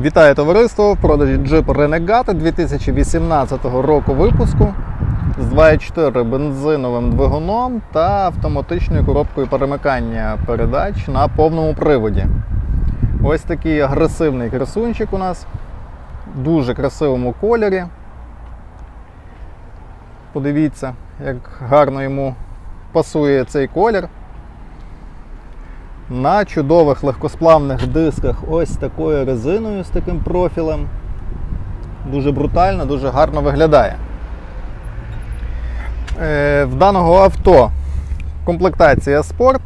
Вітаю товариство! В продажі Jeep Renegade 2018 року випуску з 2.4 бензиновим двигуном та автоматичною коробкою перемикання передач на повному приводі. Ось такий агресивний красунчик у нас в дуже красивому кольорі. Подивіться, як гарно йому пасує цей колір на чудових легкосплавних дисках ось такою резиною з таким профілем. Дуже брутально, дуже гарно виглядає. Е, в даного авто комплектація спорт.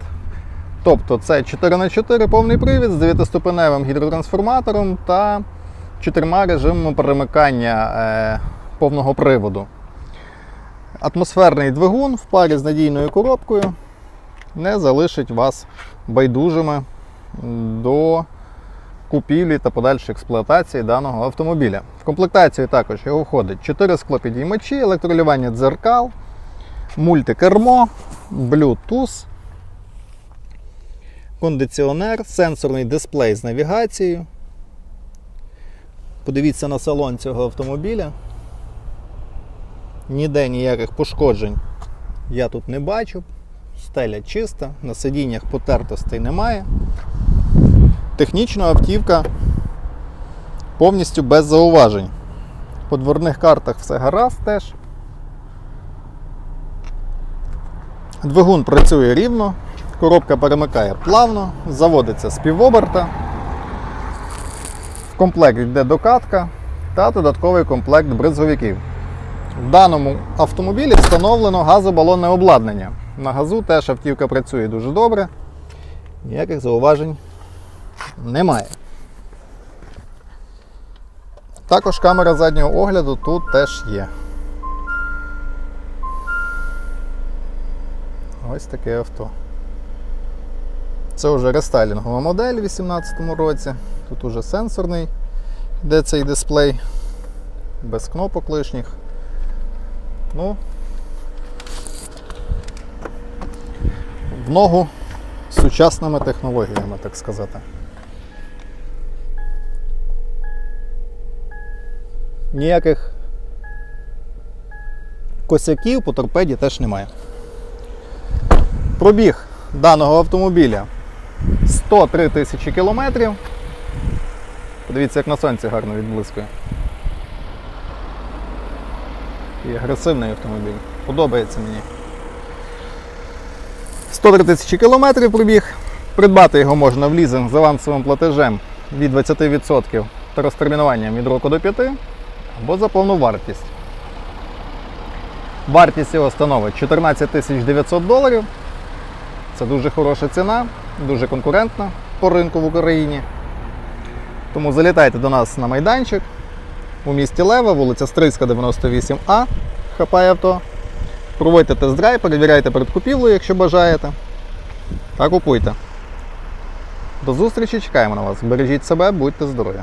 Тобто це 4х4 повний привід з 9-ступеневим гідротрансформатором та чотирма режимами перемикання е, повного приводу. Атмосферний двигун в парі з надійною коробкою не залишить вас байдужими до купівлі та подальшої експлуатації даного автомобіля. В комплектацію також його входить 4 склопідіймачі, електролювання дзеркал, мультикермо, Bluetooth, кондиціонер, сенсорний дисплей з навігацією. Подивіться на салон цього автомобіля. Ніде ніяких пошкоджень я тут не бачу. Стеля чиста, на сидіннях потертостей немає. Технічно автівка повністю без зауважень. По дворних картах все гаразд теж. Двигун працює рівно, коробка перемикає плавно, заводиться з півоберта. В комплект йде докатка та додатковий комплект бризговиків. В даному автомобілі встановлено газобалонне обладнання. На газу теж автівка працює дуже добре. Ніяких зауважень немає. Також камера заднього огляду тут теж є. Ось таке авто. Це вже рестайлінгова модель у 2018 році. Тут уже сенсорний, де цей дисплей, без кнопок лишніх. Ну, в ногу з сучасними технологіями, так сказати. Ніяких косяків по торпеді теж немає. Пробіг даного автомобіля 103 тисячі кілометрів. Подивіться, як на сонці гарно відблискує. І агресивний автомобіль. Подобається мені. 103 тисячі кілометрів пробіг. Придбати його можна в лізинг з авансовим платежем від 20% та розтермінуванням від року до 5 або за повну вартість. Вартість його становить 14 900 доларів. Це дуже хороша ціна, дуже конкурентна по ринку в Україні. Тому залітайте до нас на майданчик у місті Лева, вулиця Стрийська, 98А. Хапає авто. Проводьте тест-драйв, перевіряйте перед купівлею, якщо бажаєте. Та купуйте. До зустрічі, чекаємо на вас. Бережіть себе, будьте здорові!